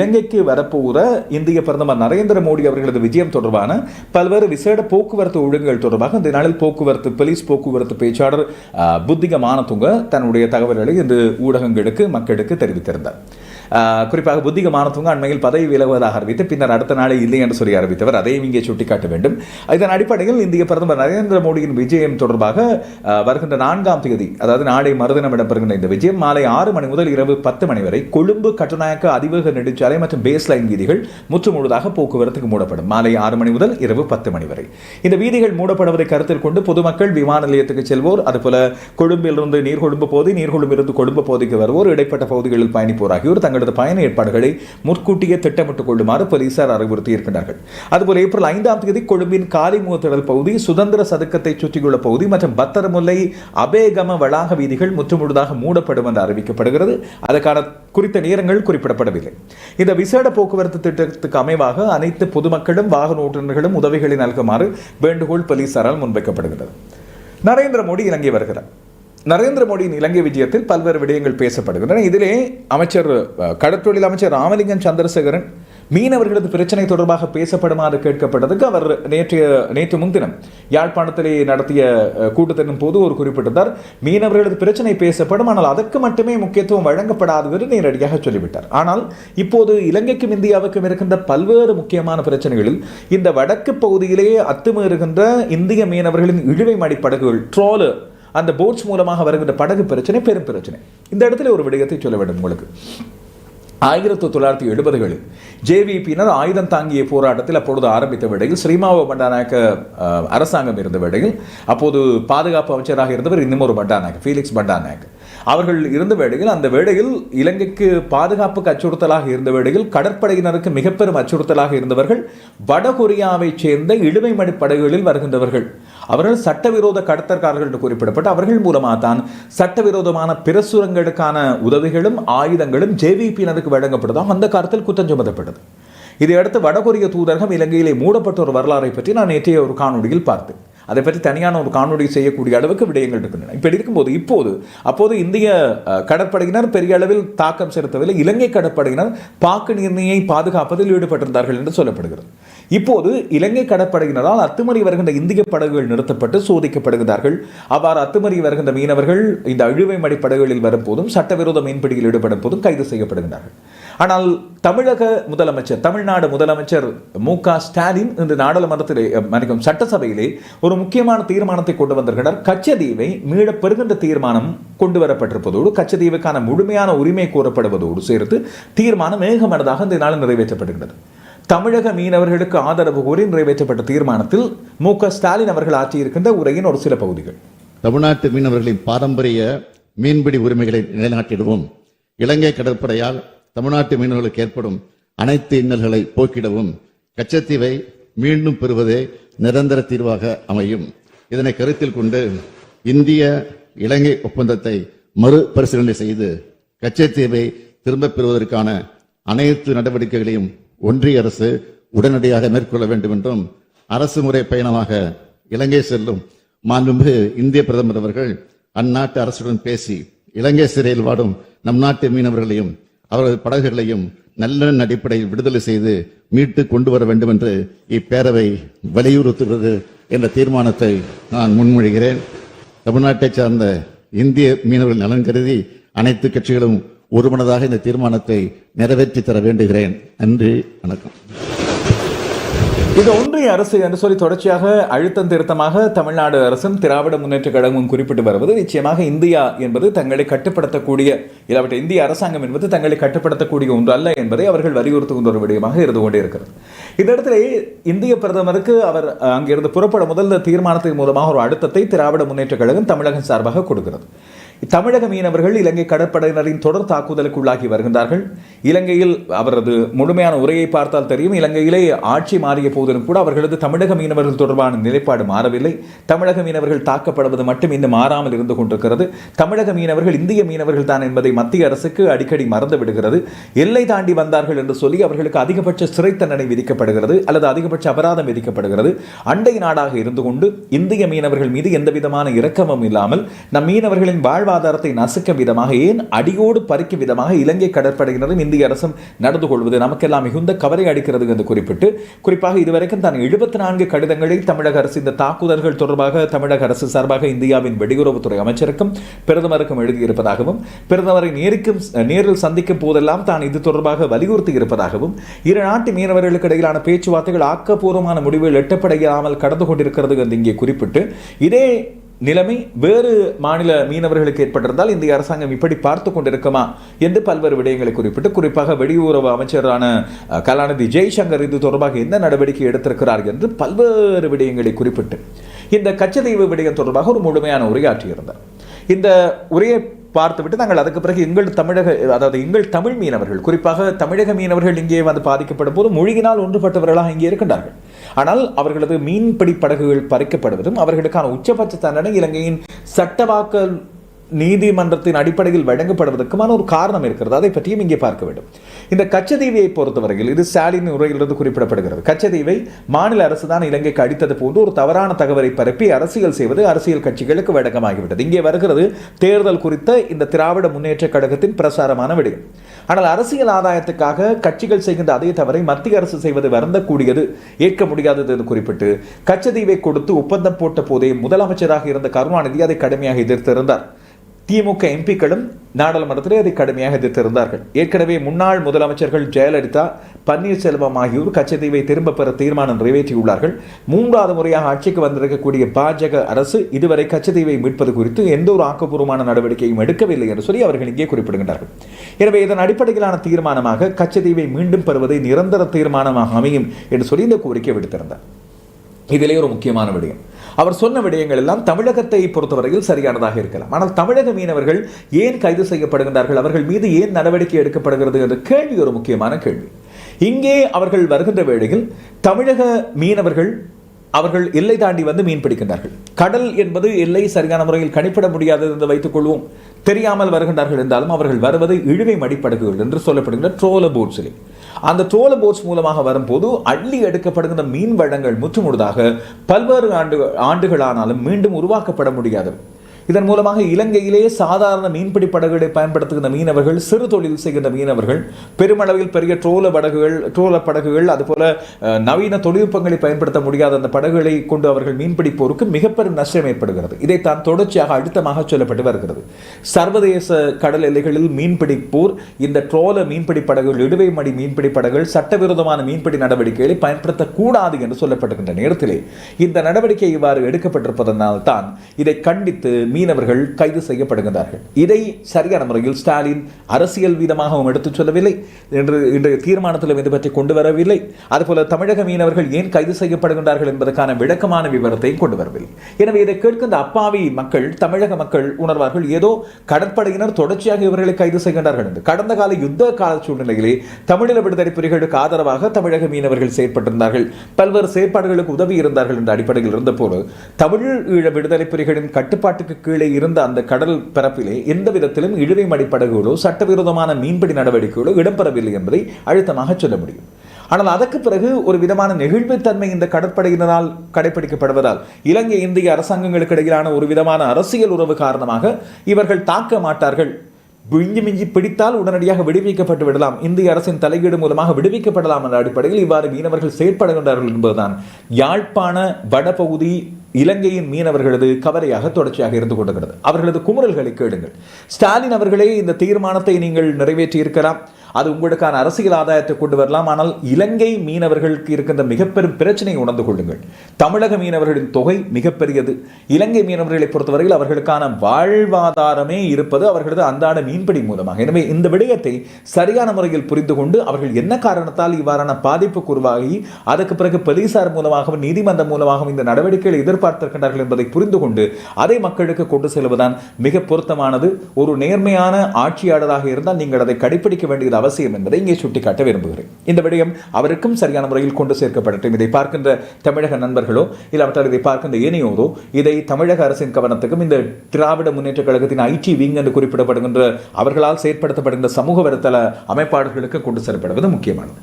இலங்கைக்கு வரப்போகிற இந்திய பிரதமர் நரேந்திர மோடி அவர்களது விஜயம் தொடர்பான பல்வேறு விசேட போக்குவரத்து ஒழுங்குகள் தொடர்பாக இந்த நாளில் போக்குவரத்து போலீஸ் போக்குவரத்து பேச்சாளர் புத்திக மானத்துங்க தன்னுடைய தகவல்களை இன்று ஊடகங்களுக்கு மக்களுக்கு தெரிவித்திருந்தார். குறிப்பாக புத்திக மானத்துங்க அண்மையில் பதவி விலகுவதாக அறிவித்து பின்னர் அடுத்த நாளே இல்லை என்று சொல்லி அறிவித்தவர். அதையும் இங்கே சுட்டிக்காட்ட வேண்டும். இதன் அடிப்படையில் இந்திய பிரதமர் நரேந்திர மோடியின் விஜயம் தொடர்பாக வருகின்ற நான்காம் தேதி அதாவது நாளை மறுதினம் இடம்பெறுகின்ற இந்த விஜயம் மாலை ஆறு மணி முதல் இரவு பத்து மணி வரை கொழும்பு கட்டுநாயக்க அதிவேக நெடுஞ்சாலை மற்றும் பேஸ் லைன் வீதிகள் முற்று முழுதாக போக்குவரத்துக்கு மூடப்படும். மாலை ஆறு மணி முதல் இரவு பத்து மணி வரை. இந்த வீதிகள் மூடப்படுவதை கருத்தில் கொண்டு பொதுமக்கள் விமான நிலையத்துக்கு செல்வோர் அதுபோல கொழும்பிலிருந்து நீர்கொழும்பு போதி நீர்கொழும்பிலிருந்து கொழும்பு பகுதிக்கு வருவோர் இடைப்பட்ட பகுதிகளில் பயணிப்போர் ஆகியோர் தங்களது பயண ஏற்பாடுகளை முற்கூட்டியே திட்டமிட்டுக் கொள்ளுமாறு போலீசார் அறிவுறுத்தி அதுபோல் ஏப்ரல் ஐந்தாம் தேதி கொழும்பின் காலிமுகத்திடல் பகுதி சுதந்திர சதுக்கத்தை சுற்றியுள்ள பகுதி மற்றும் பத்தரமுல்லை அபேகம வளாக வீதிகள் முற்றுமுழுதாக மூடப்படும் என்று அறிவிக்கப்படுகிறது. அதற்கான குறித்த நேரங்கள் குறிப்பிடப்படவில்லை. இந்த விசேட போக்குவரத்து திட்டத்துக்கு அமைவாக அனைத்து பொதுமக்களும் வாகன ஓட்டுநர்களும் உதவிகளை நல்குமாறு வேண்டுகோள் போலீசாரால் முன்வைக்கப்படுகிறது. நரேந்திர மோடி இலங்கை வருகிறார். நரேந்திர மோடியின் இலங்கை விஜயத்தில் பல்வேறு விடயங்கள் பேசப்படுகின்றன. இதிலே அமைச்சர் கடற்தொழில் கடற்றொழில் அமைச்சர் ராமலிங்கம் சந்திரசேகரன் மீனவர்களது பிரச்சனை தொடர்பாக பேசப்படுமாறு கேட்கப்பட்டதுக்கு அவர் நேற்றைய நேற்று முன்தினம் யாழ்ப்பாணத்திலே நடத்திய கூட்டத்தின் போது ஒரு குறிப்பிட்டிருந்தார் மீனவர்களது பிரச்சனை பேசப்படும் ஆனால் அதற்கு மட்டுமே முக்கியத்துவம் வழங்கப்படாது என்று நேரடியாக சொல்லிவிட்டார். ஆனால் இப்போது இலங்கைக்கும் இந்தியாவுக்கும் இருக்கின்ற பல்வேறு முக்கியமான பிரச்சனைகளில் இந்த வடக்கு பகுதியிலேயே அத்துமீறுகின்ற இந்திய மீனவர்களின் இழுவை மடிப்படகுகள் ட்ரோலர் அந்த போட்ஸ் மூலமாக வருகின்ற படகு பிரச்சனை பெரும் பிரச்சனை. இந்த இடத்துல ஒரு விடயத்தை சொல்ல வேண்டும் உங்களுக்கு. ஆயிரத்தி தொள்ளாயிரத்தி எழுபதுகளில் ஜேவிபியினர் ஆயுதம் தாங்கிய போராட்டத்தில் அப்பொழுது ஆரம்பித்த வேளையில் ஸ்ரீமாவோ பண்டாநாயக்க அரசாங்கம் இருந்த வேளையில் அப்போது பாதுகாப்பு அமைச்சராக இருந்தவர் இன்னும் ஒரு பண்டாநாயக் ஃபீலிக்ஸ் பண்டாநாயக். அவர்கள் இருந்த வேளையில் அந்த வேளையில் இலங்கைக்கு பாதுகாப்புக்கு அச்சுறுத்தலாக இருந்த வேளையில் கடற்படையினருக்கு மிகப்பெரும் அச்சுறுத்தலாக இருந்தவர்கள் வடகொரியாவைச் சேர்ந்த இழுவைமடி படகுகளில் வருகின்றவர்கள். அவர்கள் சட்டவிரோத கடத்தற்காரர்கள் என்று குறிப்பிடப்பட்டு அவர்கள் மூலமாக தான் சட்டவிரோதமான பிரசுரங்களுக்கான உதவிகளும் ஆயுதங்களும் ஜேவிபியினருக்கு வழங்கப்படுதாம் அந்த காலத்தில் குற்றம் சுமத்தப்பட்டது. இதையடுத்து வடகொரிய தூதரகம் இலங்கையிலே மூடப்பட்ட ஒரு வரலாறை பற்றி நான் நேற்றைய ஒரு காணொளியில் பார்த்தேன். அதை பற்றி தனியான ஒரு காணொலி செய்யக்கூடிய அளவுக்கு விடயங்கள் இருக்கின்றன. இப்படி இருக்கும்போது இப்போது அப்போது இந்திய கடற்படையினர் பெரிய அளவில் தாக்கம் செலுத்தவில்லை. இலங்கை கடற்படையினர் பாக்கு நீர்மையை பாதுகாப்பதில் ஈடுபட்டிருந்தார்கள் என்று சொல்லப்படுகிறது. இப்போது இலங்கை கடற்படையினரால் அத்துமறி வருகின்ற இந்திய படகுகள் நிறுத்தப்பட்டு சோதிக்கப்படுகிறார்கள். அவ்வாறு அத்துமறி வருகின்ற மீனவர்கள் இந்த அழுவை மடி படகுகளில் வரும்போதும் சட்டவிரோத மீன்பிடியில் ஈடுபடும் போதும் கைது செய்யப்படுகிறார்கள் ஆனால் தமிழக முதலமைச்சர் தமிழ்நாடு முதலமைச்சர் மு க ஸ்டாலின் இன்று நாடாளுமன்றத்திலே மன்னிக்கும் சட்டசபையிலே ஒரு முக்கியமான தீர்மானத்தை கொண்டு வந்திருக்கிறார். கச்சதீவை மீளப் பெறுகின்ற தீர்மானம் கொண்டு வரப்பட்டிருப்பதோடு கச்சதீவுக்கான முழுமையான உரிமை கோரப்படுவதோடு சேர்த்து தீர்மானம் ஏகமனதாக இந்த நாள் நிறைவேற்றப்படுகிறது. தமிழக மீனவர்களுக்கு ஆதரவு கோரி நிறைவேற்றப்பட்ட தீர்மானத்தில் மு க ஸ்டாலின் அவர்கள் ஆற்றியிருக்கின்ற உரையின் ஒரு சில பகுதிகள். தமிழ்நாட்டு மீனவர்களின் பாரம்பரிய மீன்பிடி உரிமைகளை நிலைநாட்டிடுவோம். இலங்கை கடற்படையால் தமிழ்நாட்டு மீனவர்களுக்கு ஏற்படும் அனைத்து இன்னல்களை போக்கிடவும் கச்சத்தீவை மீண்டும் பெறுவதே நிரந்தர தீர்வாக அமையும். இதனை கருத்தில் கொண்டு இந்திய இலங்கை ஒப்பந்தத்தை மறுபரிசீலனை செய்து கச்சத்தீவை திரும்பப் பெறுவதற்கான அனைத்து நடவடிக்கைகளையும் ஒன்றிய அரசு உடனடியாக மேற்கொள்ள வேண்டும் என்றும் அரசு முறை பயணமாக இலங்கை செல்லும் மாண்புமிகு இந்திய பிரதமர் அவர்கள் அந்நாட்டு அரசுடன் பேசி இலங்கை சிறையில் வாடும் நம் நாட்டு மீனவர்களையும் அவரது படகுகளையும் நல்லெண்ண அடிப்படையில் விடுதலை செய்து மீட்டு கொண்டு வர வேண்டும் என்று இப்பேரவை வலியுறுத்துகிறது என்ற தீர்மானத்தை நான் முன்மொழிகிறேன். தமிழ்நாட்டைச் சார்ந்த இந்திய மீனவர்கள் நலன் கருதி அனைத்து கட்சிகளும் ஒருமனதாக இந்த தீர்மானத்தை நிறைவேற்றி தர வேண்டுகிறேன். நன்றி வணக்கம். இது ஒன்றிய அரசு என்று சொல்லி தொடர்ச்சியாக அழுத்தம் திருத்தமாக தமிழ்நாடு அரசும் திராவிட முன்னேற்ற கழகமும் குறிப்பிட்டு வருவது. நிச்சயமாக இந்தியா என்பது தங்களை கட்டுப்படுத்தக்கூடிய இல்லாவிட்ட இந்திய அரசாங்கம் என்பது தங்களை கட்டுப்படுத்தக்கூடிய ஒன்று அல்ல என்பதை அவர்கள் வலியுறுத்துகின்ற ஒரு விடயமாக இருந்து கொண்டே இருக்கிறது. இந்த இடத்துல இந்திய பிரதமருக்கு அவர் அங்கிருந்து புறப்பட முதல் தீர்மானத்தின் மூலமாக ஒரு அழுத்தத்தை திராவிட முன்னேற்ற கழகம் தமிழகம் சார்பாக கொடுக்கிறது. தமிழக மீனவர்கள் இலங்கை கடற்படையினரின் தொடர் தாக்குதலுக்கு உள்ளாகி வருகின்றார்கள். இலங்கையில் அவரது முழுமையான உரையை பார்த்தால் தெரியும். இலங்கையிலே ஆட்சி மாறிய போதிலும் கூட அவர்களது தமிழக மீனவர்கள் தொடர்பான நிலைப்பாடு மாறவில்லை. தமிழக மீனவர்கள் தாக்கப்படுவது மட்டும் இன்னும் மாறாமல் இருந்து கொண்டிருக்கிறது. தமிழக மீனவர்கள் இந்திய மீனவர்கள் தான் என்பதை மத்திய அரசுக்கு அடிக்கடி மறந்து விடுகிறது. எல்லை தாண்டி வந்தார்கள் என்று சொல்லி அவர்களுக்கு அதிகபட்ச சிறை தண்டனை விதிக்கப்படுகிறது அல்லது அதிகபட்ச அபராதம் விதிக்கப்படுகிறது. அண்டை நாடாக இருந்து கொண்டு இந்திய மீனவர்கள் மீது எந்த விதமான இரக்கமும் இல்லாமல் நம் மீனவர்களின் வாழ்வாதாரத்தை நசுக்கும் விதமாக ஏன் அடியோடு பறிக்கும் விதமாக இலங்கை கடற்படையினரும் இந்திய அரசும் நடந்து கொள்வது நமக்கெல்லாம் மிகுந்த கவலை அளிக்கிறது என்று குறிப்பிட்டு குறிப்பாக இதுவரைக்கும் தான் எழுபத்தி நான்கு கடிதங்களை தமிழக அரசு இந்த தாக்குதல்கள் தொடர்பாக தமிழக அரசு சார்பாக இந்தியாவின் வெளியுறவுத்துறை அமைச்சருக்கும் பிரதமருக்கும் எழுதியிருப்பதாகவும் பிரதமரை நேருக்கும் நேரில் சந்திக்கும் போதெல்லாம் தான் இது தொடர்பாக வலியுறுத்தி இருப்பதாகவும் இரு நாட்டு மீனவர்களுக்கு இடையிலான பேச்சுவார்த்தைகள் ஆக்கப்பூர்வமான முடிவில் எட்டப்படையாமல் கடந்து கொண்டிருக்கிறது என்று இங்கே குறிப்பிட்டு இதே நிலைமை வேறு மாநில மீனவர்களுக்கு ஏற்பட்டிருந்தால் இந்திய அரசாங்கம் இப்படி பார்த்து கொண்டிருக்குமா என்று பல்வேறு விடயங்களை குறிப்பிட்டு குறிப்பாக வெளியுறவு அமைச்சரான கலாநிதி ஜெய்சங்கர் இது தொடர்பாக என்ன நடவடிக்கை எடுத்திருக்கிறார் என்று பல்வேறு விடயங்களை குறிப்பிட்டு இந்த கச்சதீவு விடயம் தொடர்பாக ஒரு முழுமையான உரையாற்றியிருந்தார். இந்த உரையை பார்த்துவிட்டு நாங்கள் அதுக்கு பிறகு எங்கள் தமிழக அதாவது எங்கள் தமிழ் மீனவர்கள் குறிப்பாக தமிழக மீனவர்கள் இங்கே வந்து பாதிக்கப்படும் போது மொழியினால் ஒன்றுபட்டவர்களாக இங்கே இருக்கின்றார்கள். ஆனால் அவர்களது மீன்பிடி படகுகள் பறிக்கப்படுவதும் அவர்களுக்கான உச்சபட்ச தண்டனை இலங்கையின் சட்டவாக்கல் நீதிமன்றத்தின் அடிப்படையில் வழங்கப்படுவதற்குமான ஒரு காரணம் இருக்கிறது. அதை பற்றியும் இங்கே பார்க்க வேண்டும். இந்த கச்சதீவியை பொறுத்தவரையில் இது ஸ்டாலின் உரையிலிருந்து குறிப்பிடப்படுகிறது. கச்சதீவை மாநில அரசு தான் இலங்கைக்கு அடித்தது போன்று ஒரு தவறான தகவலை பரப்பி அரசியல் செய்வது அரசியல் கட்சிகளுக்கு வழக்கமாகிவிட்டது. இங்கே வருகிறது தேர்தல் குறித்த இந்த திராவிட முன்னேற்ற கழகத்தின் பிரசாரமான விடயம். ஆனால் அரசியல் ஆதாயத்துக்காக கட்சிகள் செய்கின்ற அதே தவறை மத்திய அரசு செய்வது வருந்தக்கூடியது. ஏற்க முடியாதது என்று குறிப்பிட்டு கச்சதீவை கொடுத்து ஒப்பந்தம் போட்ட போதே முதலமைச்சராக இருந்த கருணாநிதி அதை கடுமையாக எதிர்த்திருந்தார். திமுக எம்பிக்களும் நாடாளுமன்றத்திலே அதை கடுமையாக எதிர்த்திருந்தார்கள். ஏற்கனவே முன்னாள் முதலமைச்சர்கள் ஜெயலலிதா பன்னீர்செல்வம் ஆகியோர் கச்சதீவை திரும்ப பெற தீர்மானம் நிறைவேற்றியுள்ளார்கள். மூன்றாவது முறையாக ஆட்சிக்கு வந்திருக்கக்கூடிய பாஜக அரசு இதுவரை கச்சதீவை மீட்பது குறித்து எந்த ஒரு ஆக்கப்பூர்வமான நடவடிக்கையும் எடுக்கவில்லை என்று சொல்லி அவர்கள் இங்கே குறிப்பிடுகின்றார்கள். எனவே இதன் அடிப்படையிலான தீர்மானமாக கச்சதீவை மீண்டும் பெறுவதை நிரந்தர தீர்மானமாக அமையும் என்று சொல்லி இந்த கோரிக்கை விடுத்திருந்தார். இதிலே ஒரு முக்கியமான விடயம். அவர் சொன்ன விடயங்கள் எல்லாம் தமிழகத்தை பொறுத்தவரையில் சரியானதாக இருக்கலாம். ஆனால் தமிழக மீனவர்கள் ஏன் கைது செய்யப்படுகின்றார்கள்? அவர்கள் மீது ஏன் நடவடிக்கை எடுக்கப்படுகிறது என்ற கேள்வி ஒரு முக்கியமான கேள்வி. இங்கே அவர்கள் வருகின்ற வேளையில் தமிழக மீனவர்கள் அவர்கள் எல்லை தாண்டி வந்து மீன் பிடிக்கின்றார்கள். கடல் என்பது எல்லை சரியான முறையில் கணிப்பிட முடியாதது என்று வைத்துக் கொள்வோம். தெரியாமல் வருகின்றார்கள் என்றாலும் அவர்கள் வருவது இழுவை மடிப்படகுகள் என்று சொல்லப்படுகின்ற ட்ரோல போட்ஸிலே அந்த ட்ரோல போட்ஸ் மூலமாக வரும்போது அள்ளி எடுக்கப்படுகின்ற மீன் வளங்கள் முற்றுமுழுதாக பல்வேறு ஆண்டு ஆண்டுகளானாலும் மீண்டும் உருவாக்கப்பட முடியாது. இதன் மூலமாக இலங்கையிலேயே சாதாரண மீன்பிடி படகுகளை பயன்படுத்துகின்ற மீனவர்கள் சிறு தொழில் செய்கின்ற மீனவர்கள் பெருமளவில் பெரிய ட்ரோல படகுகள் ட்ரோல படகுகள் அதுபோல நவீன தொழில்நுட்பங்களை பயன்படுத்த முடியாத அந்த படகுகளை கொண்டு அவர்கள் மீன்பிடிப்போருக்கு மிகப்பெரும் நஷ்டம் ஏற்படுகிறது. இதைத்தான் தொடர்ச்சியாக அழுத்தமாக சொல்லப்பட்டு வருகிறது. சர்வதேச கடல் எல்லைகளில் மீன்பிடிப்போர் இந்த ட்ரோல மீன்பிடி படகுகள் இடுவை மடி மீன்பிடி படகுகள் சட்டவிரோதமான மீன்பிடி நடவடிக்கைகளை பயன்படுத்தக்கூடாது என்று சொல்லப்படுகின்ற நேரத்திலே இந்த நடவடிக்கை இவ்வாறு எடுக்கப்பட்டிருப்பதனால் தான் இதை கண்டித்து மீன் மீனவர்கள் கைது செய்யப்படுகின்றார்கள். இதை சரியான முறையில் ஸ்டாலின் அரசியல் வீதமாகவும் எடுத்துச் சொல்லவில்லை என்று இன்றைய தீர்மானத்திலும் இது பற்றி கொண்டு வரவில்லை. அதுபோல தமிழக மீனவர்கள் ஏன் கைது செய்யப்படுகின்றார்கள் என்பதற்கான விளக்கமான விவரத்தையும் கொண்டு வரவில்லை. எனவே இதை கேட்கின்ற அப்பாவி மக்கள் தமிழக மக்கள் உணர்வார்கள் ஏதோ கடற்படையினர் தொடர்ச்சியாக இவர்களை கைது செய்கின்றார்கள் என்று. கடந்த கால யுத்த கால சூழ்நிலையிலே தமிழீழ விடுதலை புலிகளுக்கு ஆதரவாக தமிழக மீனவர்கள் செயற்பட்டிருந்தார்கள். பல்வேறு செயற்பாடுகளுக்கு உதவி இருந்தார்கள் என்ற அடிப்படையில் இருந்தபோது தமிழ் ஈழ விடுதலை புலிகளின் கட்டுப்பாட்டுக்கு கீழே இருந்த அந்த கடல் பரப்பிலே எந்த விதத்திலும் இழுவை மடிப்படகுகளோ சட்டவிரோதமான மீன்பிடி நடவடிக்கைகளோ இடம்பெறவில்லை என்பதை அழுத்தமாக சொல்ல முடியும். ஆனால் அதற்கு பிறகு ஒரு விதமான நெகிழ்வுத்தன்மை இந்த கடற்படையினரால் கடைபிடிக்கப்படுவதால் இலங்கை இந்திய அரசாங்கங்களுக்கு இடையிலான ஒரு விதமான அரசியல் உறவு காரணமாக இவர்கள் தாக்க மாட்டார்கள். விஞ்சி மிஞ்சி பிடித்தால் உடனடியாக விடுவிக்கப்பட்டு விடலாம். இந்திய அரசின் தலையீடு மூலமாக விடுவிக்கப்படலாம் என்ற அடிப்படையில் இவ்வாறு மீனவர்கள் செயற்படுகின்றார்கள் என்பதுதான். யாழ்ப்பாண வடபகுதி இலங்கையின் மீனவர்களது கவலையாக தொடர்ச்சியாக இருந்து கொண்டிருக்கிறது. அவர்களது குமுறல்களை கேளுங்கள். ஸ்டாலின் அவர்களே இந்த தீர்மானத்தை நீங்கள் நிறைவேற்றியிருக்கலாம். அது உங்களுக்கான அரசியல் ஆதாயத்தை கொண்டு வரலாம். ஆனால் இலங்கை மீனவர்களுக்கு இருக்கின்ற மிகப்பெரும் பிரச்சனையை உணர்ந்து கொள்ளுங்கள். தமிழக மீனவர்களின் தொகை மிகப்பெரியது. இலங்கை மீனவர்களை பொறுத்தவரையில் அவர்களுக்கான வாழ்வாதாரமே இருப்பது அவர்களது அன்றாட மீன்பிடி மூலமாக. எனவே இந்த விடயத்தை சரியான முறையில் புரிந்து கொண்டு அவர்கள் என்ன காரணத்தால் இவ்வாறான பாதிப்புக்கு உருவாகி அதற்கு பிறகு போலீசார் மூலமாகவும் நீதிமன்றம் மூலமாகவும் இந்த நடவடிக்கைகளை எதிர்பார்த்திருக்கின்றார்கள் என்பதை புரிந்து கொண்டு அதை மக்களுக்கு கொண்டு செல்வதுதான் மிக பொருத்தமானது. ஒரு நேர்மையான ஆட்சியாளராக இருந்தால் நீங்கள் அதை கடைபிடிக்க வேண்டியது அவசியம் என்பதை இங்கே சுட்டிக்காட்ட விரும்புகிறேன். இந்த விடயம் அவருக்கும் சரியான முறையில் கொண்டு சேர்க்கப்படட்டும். இதை பார்க்கின்ற தமிழக நண்பர்களோ இல்லாவிட்டால் இதை பார்க்கின்ற ஏனையோரோ இதை தமிழக அரசின் கவனத்துக்கும் இந்த திராவிட முன்னேற்ற கழகத்தின் ஐடி விங் என்று குறிப்பிடப்படுகின்ற அவர்களால் செயற்படுத்தப்படுகின்ற சமூக வலைத்தள அமைப்பாளர்களுக்கு கொண்டு செல்லப்படுவது முக்கியமானது.